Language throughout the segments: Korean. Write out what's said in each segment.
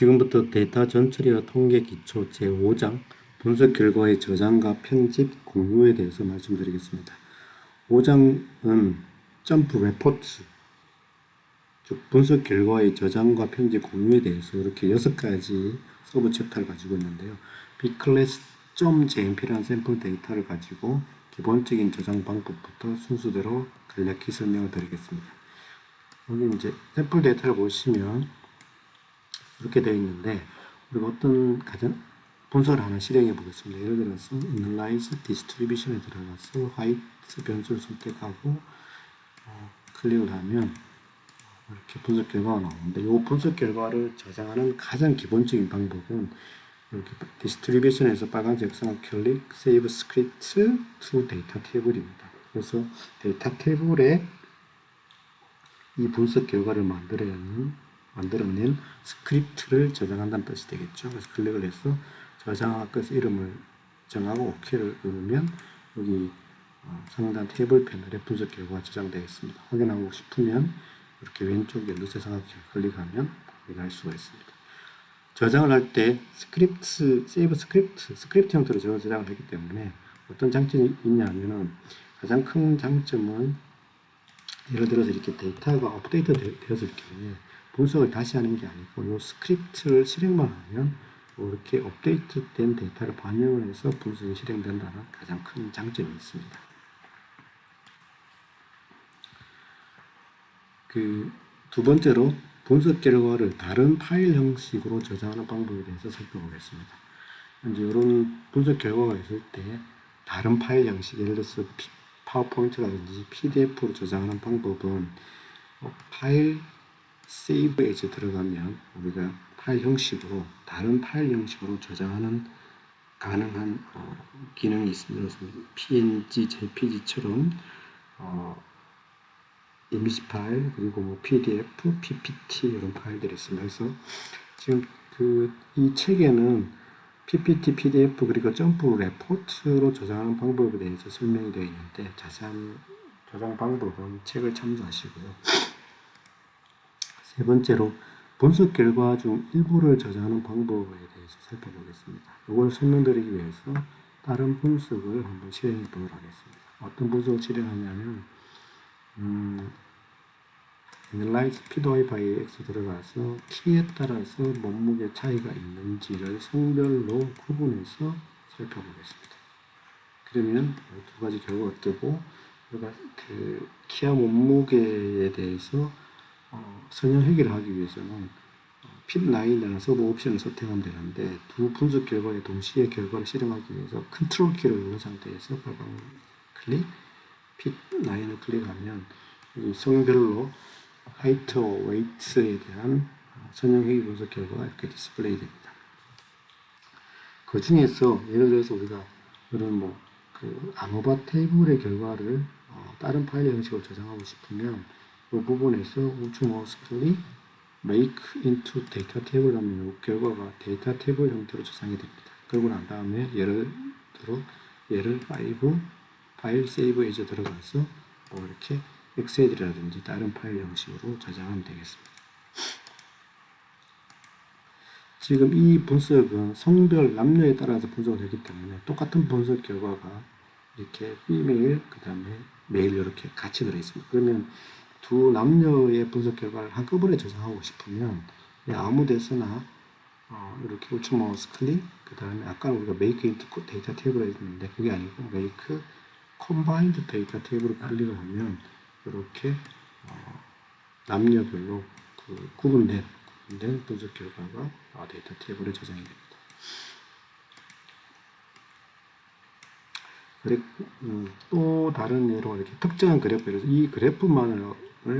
지금부터 데이터 전처리와 통계 기초 제5장 분석 결과의 저장과 편집, 공유에 대해서 말씀드리겠습니다. 5장은 점프 레포트, 즉 분석 결과의 저장과 편집, 공유에 대해서 이렇게 여섯 가지 서브 챕터를 가지고 있는데요. bclass.jmp라는 샘플 데이터를 가지고 기본적인 저장 방법부터 순서대로 간략히 설명을 드리겠습니다. 여기 이제 샘플 데이터를 보시면 이렇게 되어 있는데 우리가 어떤 가장 분석을 하나 실행해 보겠습니다. 예를 들어서 Analyze Distribution에 들어가서 화이트 변수를 선택하고 어, 클릭을 하면 이렇게 분석 결과가 나오는데 이 분석 결과를 저장하는 가장 기본적인 방법은 이렇게 디스트리뷰션에서 빨간색 선 클릭 Save Script to Data 탭입니다. 그래서 데이터 탭에 이 분석 결과를 만들어내는 만들어낸 스크립트를 저장한다는 뜻이 되겠죠. 그래서 클릭을 해서 저장할 것의 이름을 정하고 OK를 누르면 여기 어, 상단 테이블 패널에 분석 결과가 저장되겠습니다. 확인하고 싶으면 이렇게 왼쪽에 루세 삼각형 클릭하면 확인할 수가 있습니다. 저장을 할 때 스크립트, 세이브 스크립트, 스크립트 형태로 저장을 하기 때문에 어떤 장점이 있냐면은 가장 큰 장점은 예를 들어서 이렇게 데이터가 업데이트 되었을 경우에 분석을 다시 하는 게 아니고 이 스크립트를 실행만 하면 이렇게 업데이트된 데이터를 반영을 해서 분석이 실행된다는 가장 큰 장점이 있습니다. 그 두 번째로 분석 결과를 다른 파일 형식으로 저장하는 방법에 대해서 살펴보겠습니다. 이제 이런 분석 결과가 있을 때 다른 파일 형식, 예를 들어서 파워포인트라든지 PDF로 저장하는 방법은 어, 파일 세이브에 이제 들어가면 우리가 파일 형식으로 다른 파일 형식으로 저장하는 가능한 어, 기능이 있습니다. PNG, JPG처럼 어, 이미지 파일 그리고 뭐 PDF, PPT 이런 파일들이 있습니다. 그래서 지금 그 이 책에는 PPT, PDF 그리고 점프 레포트로 저장하는 방법에 대해서 설명이 되어 있는데 자세한 저장 방법은 책을 참조하시고요. 세 번째로 분석 결과 중 일부를 저장하는 방법에 대해서 살펴보겠습니다. 이걸 설명드리기 위해서 다른 분석을 한번 실행해 보도록 하겠습니다. 어떤 분석을 실행하냐면 음, Analyze PDY by X 들어가서 키에 따라서 몸무게 차이가 있는지를 성별로 구분해서 살펴보겠습니다. 그러면 두 가지 결과가 뜨고 그 키와 몸무게에 대해서 어, 선형 해결을 하기 위해서는 핏9이라는 서브 옵션을 선택하면 되는데 두 분석 결과에 동시에 결과를 실행하기 위해서 컨트롤 키를 누른 상태에서 빨간 클릭 핏9을 클릭하면 이 성별로 하이트와 웨이트에 대한 선형회의 분석 결과가 이렇게 디스플레이 됩니다. 그 중에서 예를 들어서 우리가 이런 뭐그 아노바 테이블의 결과를 어, 다른 파일 형식으로 저장하고 싶으면 이 부분에서 마우스 클릭 make into data 탭을 하면 이 결과가 데이터 탭을 형태로 저장이 됩니다. 그러고 난 다음에 예를 들어 얘를 5 파일 세이브 에이저 들어가서 뭐 이렇게 엑셀이라든지 다른 파일 형식으로 저장하면 되겠습니다. 지금 이 분석은 성별, 남녀에 따라서 분석을 되기 때문에 똑같은 분석 결과가 이렇게 female, 그 다음에 male 이렇게 같이 들어있습니다. 그러면 두 남녀의 분석 결과를 한꺼번에 저장하고 싶으면 아무 데서나 어, 이렇게 우측 마우스 클릭, 그 다음에 아까 우리가 make into 데이터 탭을 했는데 그게 아니고 make combined 데이터 탭으로 클릭을 하면 이렇게 어, 남녀별로 그 구분된, 구분된 분석 결과가 어, 데이터 탭으로 저장이 됩니다. 그리고 음, 또 다른 예로 이렇게 특정한 그래프, 그래서 이 그래프만을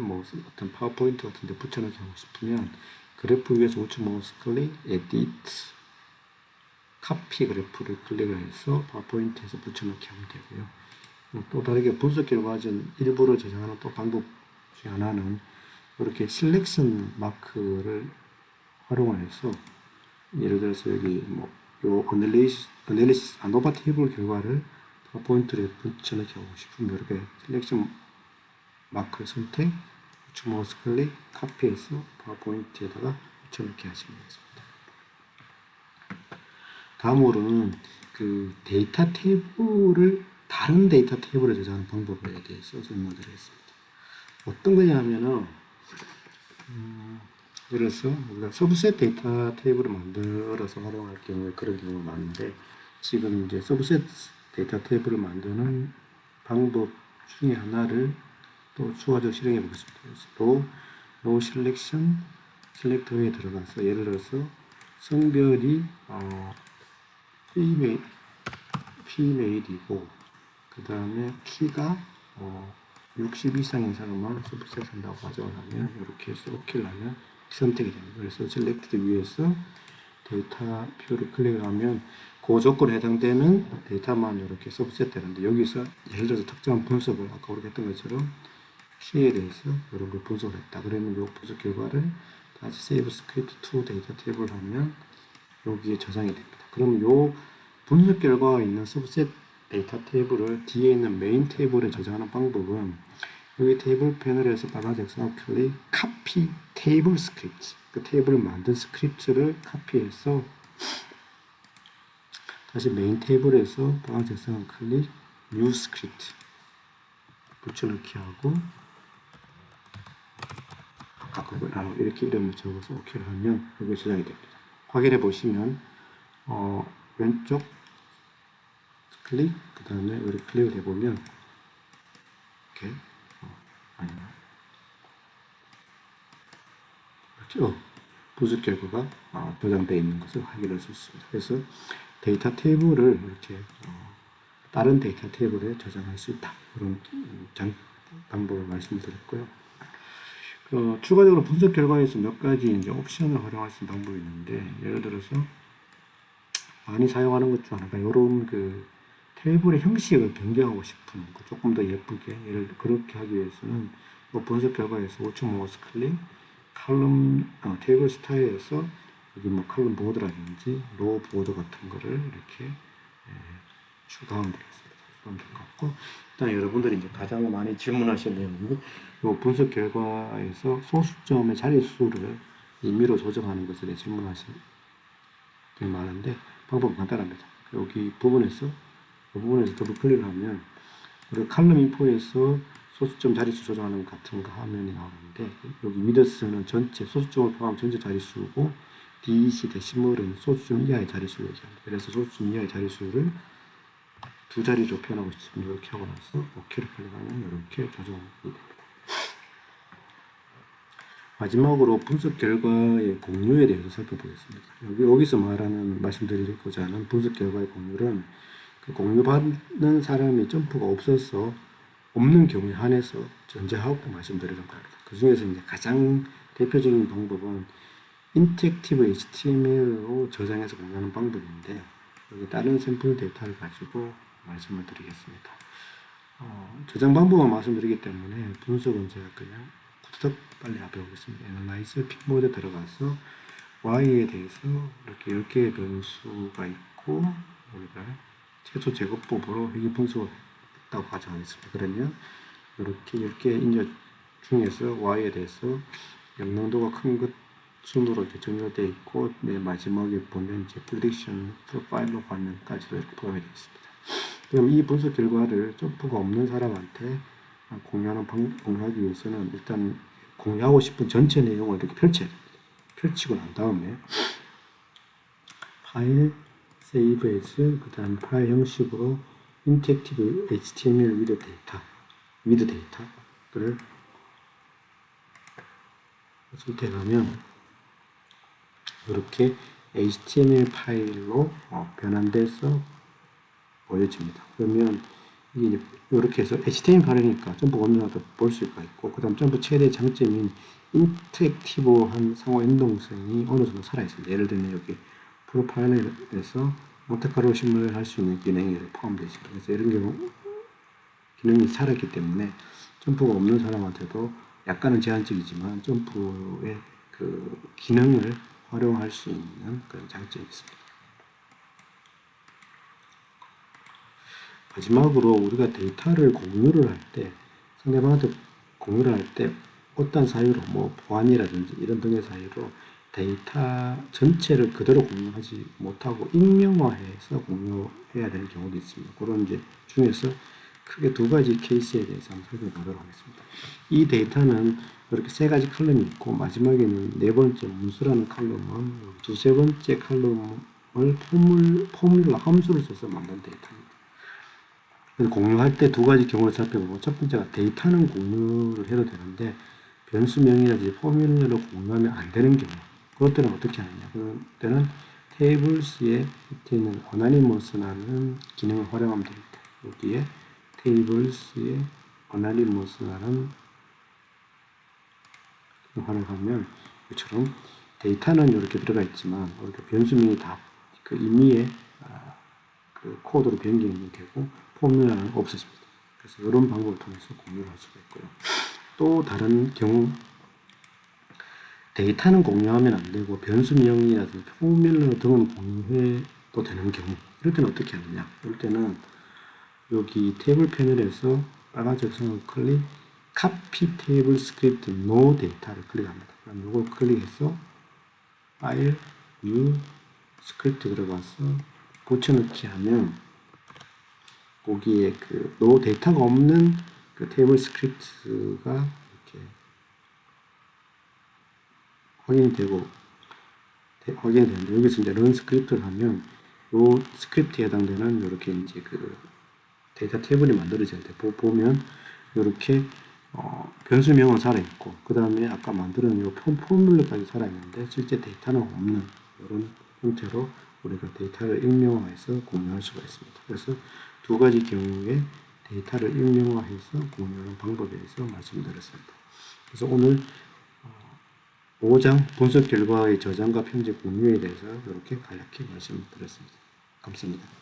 뭐 어떤 파워포인트 같은 데 붙여넣기 하고 싶으면 그래프 위에서 우측 마우스 클릭, 에디트, 카피 그래프를 클릭을 해서 파워포인트에서 붙여넣기 하면 되고요. 음, 또 다르게 분석 결과 전 일부러 저장하는 또 방법 중 하나는 이렇게 셀렉션 마크를 활용을 해서 예를 들어서 여기 뭐요 어널리시스 어널리시스 아노바 테이블 결과를 포인트에 붙여넣기 하고 싶으면 이렇게 셀렉션 마크 선택 우측 마우스 클릭 카피해서 파워포인트에다가 붙여넣기 하시면 되겠습니다. 다음으로는 그 데이터 테이블을 다른 데이터 테이블에 저장하는 방법에 대해서 설명드리겠습니다. 어떤 거냐면은 음, 예를 들어서 우리가 서브셋 데이터 테이블을 만들어서 활용할 경우에 그런 경우가 많은데 지금 이제 서브셋 데이터 테이블을 만드는 방법 중에 하나를 또 추가적으로 실행해 보겠습니다. 그래서 로, 로 셀렉션 셀렉터에 들어가서 예를 들어서 성별이 어, 피메일이고 그 다음에 키가 어, 60 이상인 사람만 서비스 한다고 가정을 하면 이렇게 해서 OK를 하면 선택이 됩니다. 그래서 셀렉트 위에서 데이터 뷰를 클릭을 하면 그 조건에 해당되는 데이터만 이렇게 서브셋 되는데 여기서 예를 들어서 특정한 분석을 아까 우리가 했던 것처럼 키에 대해서 이런 걸 분석을 했다. 그러면 이 분석 결과를 다시 세이브 스크립트 to 데이터 테이블 하면 여기에 저장이 됩니다. 그럼 요 분석 결과가 있는 서브셋 데이터 테이블을 뒤에 있는 메인 테이블에 저장하는 방법은 여기 테이블 패널에서 빨간색 선 클릭 카피 테이블 스크립트 그 테이블을 만든 스크립트를 카피해서 다시 메인 테이블에서 빨간색 선 클릭 뉴 스크립트 붙여넣기 하고 아, 이렇게 이름을 적어서 OK를 하면 여기 저장이 됩니다. 확인해 보시면 어, 왼쪽 클릭 그 다음에 여기 클릭을 해보면 이렇게 어, 아니나 이렇게 어, 분석 결과가 어, 저장되어 있는 것을 확인할 수 있습니다. 그래서 데이터 테이블을 이렇게 어, 다른 데이터 테이블에 저장할 수 있다. 그런 음, 장, 방법을 말씀드렸고요. 어, 추가적으로 분석 결과에서 몇 가지 이제 옵션을 활용할 수 있는 방법이 있는데 예를 들어서 많이 사용하는 것 중 하나가 이런 그 테이블의 형식을 변경하고 싶은 거 조금 더 예쁘게 예를 그렇게 하기 위해서는 뭐 분석 결과에서 5초 마우스 클릭 칼럼 어, 테이블 스타일에서 여기 뭐 칼럼 보드라든지 로우 보드 같은 거를 이렇게 예, 추가하면 되겠습니다. 추가하면 될 것 같고 일단 여러분들이 이제 가장 많이 질문하시는 내용이 요 분석 결과에서 소수점의 자릿수를 임의로 조정하는 것에 대해 질문하시는 게 많은데 방법은 간단합니다. 여기 부분에서 이 부분에서 더블 클릭을 하면 우리 칼럼 인포에서 소수점 자릿수 조정하는 것 같은 거 화면이 나오는데 여기 위더스는 전체 소수점을 포함한 전체 자릿수고 DEC 데시멀은 소수점 이하의 자릿수를 얘기합니다. 그래서 소수점 이하의 자릿수를 두 자리로 표현하고 싶으면 이렇게 하고 나서 OK를 클릭하면 이렇게 조정이 됩니다. 마지막으로 분석 결과의 공유에 대해서 살펴보겠습니다. 여기, 여기서 말하는, 말씀드리고자 하는 분석 결과의 공유는 그 공유받는 사람이 점프가 없어서 없는 경우에 한해서 전제하고 말씀드리는 겁니다. 그 중에서 이제 가장 대표적인 방법은 인텍티브 HTML로 저장해서 공유하는 방법인데 여기 다른 샘플 데이터를 가지고 말씀을 드리겠습니다. 어, 저장 방법만 말씀드리기 때문에 분석은 제가 그냥 후다닥 빨리 앞에 오겠습니다. 애널라이즈 픽 모드에 들어가서 y에 대해서 이렇게 10개의 변수가 있고 우리가 최소 제곱법으로 회계 분수가 있다고 가정하겠습니다. 그러면 이렇게 10개 인자 중에서 y에 대해서 영능도가 큰 것 순으로 이렇게 정렬되어 있고 맨 마지막에 보면 이제 프리딕션 프로파일로 화면까지도 이렇게 포함이 되어 있습니다. 그럼 이 분석 결과를 점프가 없는 사람한테 공유하는 방, 공유하기 위해서는 일단 공유하고 싶은 전체 내용을 이렇게 펼쳐야 됩니다. 펼치고 난 다음에 파일 세이브 에즈 그 다음 파일 형식으로 인텍티브 HTML 위드 데이터 위드 데이터를 선택하면 이렇게 HTML 파일로 어, 변환돼서 보여집니다. 그러면 이게 이렇게 해서 HTML 파일이니까 점프 원료도 볼 수가 있고 그 다음 점프 최대 장점인 인터랙티브한 상호 연동성이 어느 정도 살아있습니다. 예를 들면 여기 프로파일에서 몬테카로 심을 할 수 있는 기능이 포함되어 있습니다. 그래서 이런 경우 기능이 살아있기 때문에 점프가 없는 사람한테도 약간은 제한적이지만 점프의 그 기능을 활용할 수 있는 그런 장점이 있습니다. 마지막으로 우리가 데이터를 공유를 할 때 상대방한테 공유를 할 때 어떤 사유로 뭐 보안이라든지 이런 등의 사유로 데이터 전체를 그대로 공유하지 못하고 익명화해서 공유해야 될 경우도 있습니다. 그런 이제 중에서 크게 두 가지 케이스에 대해서 한번 살펴보도록 하겠습니다. 이 데이터는 이렇게 세 가지 칼럼이 있고 마지막에는 네 번째 문수라는 칼럼은 두세 번째 칼럼을 포뮬, 포뮬러 함수를 써서 만든 데이터입니다. 공유할 때 두 가지 경우를 살펴보고 첫 번째가 데이터는 공유를 해도 되는데 변수명이라든지 포뮬러로 공유하면 안 되는 경우 그럴 때는 어떻게 하느냐 그럴 때는 테이블스에 밑에 있는 어나니머스라는 기능을 활용하면 됩니다. 여기에 테이블스에 어나니머스라는 활용하면 이처럼 데이터는 이렇게 들어가 있지만 이렇게 변수명이 다 그 임의의 아, 그 코드로 변경이 되고 포뮬러는 없어집니다. 그래서 이런 방법을 통해서 공유를 할 수가 있고요. 또 다른 경우 데이터는 공유하면 안 되고 변수명이라든지 포뮬러 등은 공유해도 되는 경우 이럴 때는 어떻게 하느냐 이럴 때는 여기 테이블 패널에서 빨간색 선을 클릭 카피 테이블 스크립트 노 데이터를 클릭합니다. 그럼 이걸 클릭해서 파일 뉴 스크립트 들어가서 붙여넣기 하면 거기에 그 노 데이터가 없는 그 테이블 스크립트가 이렇게 확인이 되고 대- 확인이 되는데 여기서 이제 런 스크립트를 하면 요 스크립트에 해당되는 이렇게 이제 그 데이터 테이블이 만들어져야 돼. 보- 보면 이렇게 어, 변수명은 살아있고 그 다음에 아까 만들어놓은 요 폼- 포뮬러까지 살아있는데 실제 데이터는 없는 이런 형태로 우리가 데이터를 익명화해서 공유할 수가 있습니다. 그래서 두 가지 경우에 데이터를 익명화해서 공유하는 방법에 대해서 말씀드렸습니다. 그래서 오늘 5장 분석 결과의 저장과 편집 공유에 대해서 이렇게 간략히 말씀드렸습니다. 감사합니다.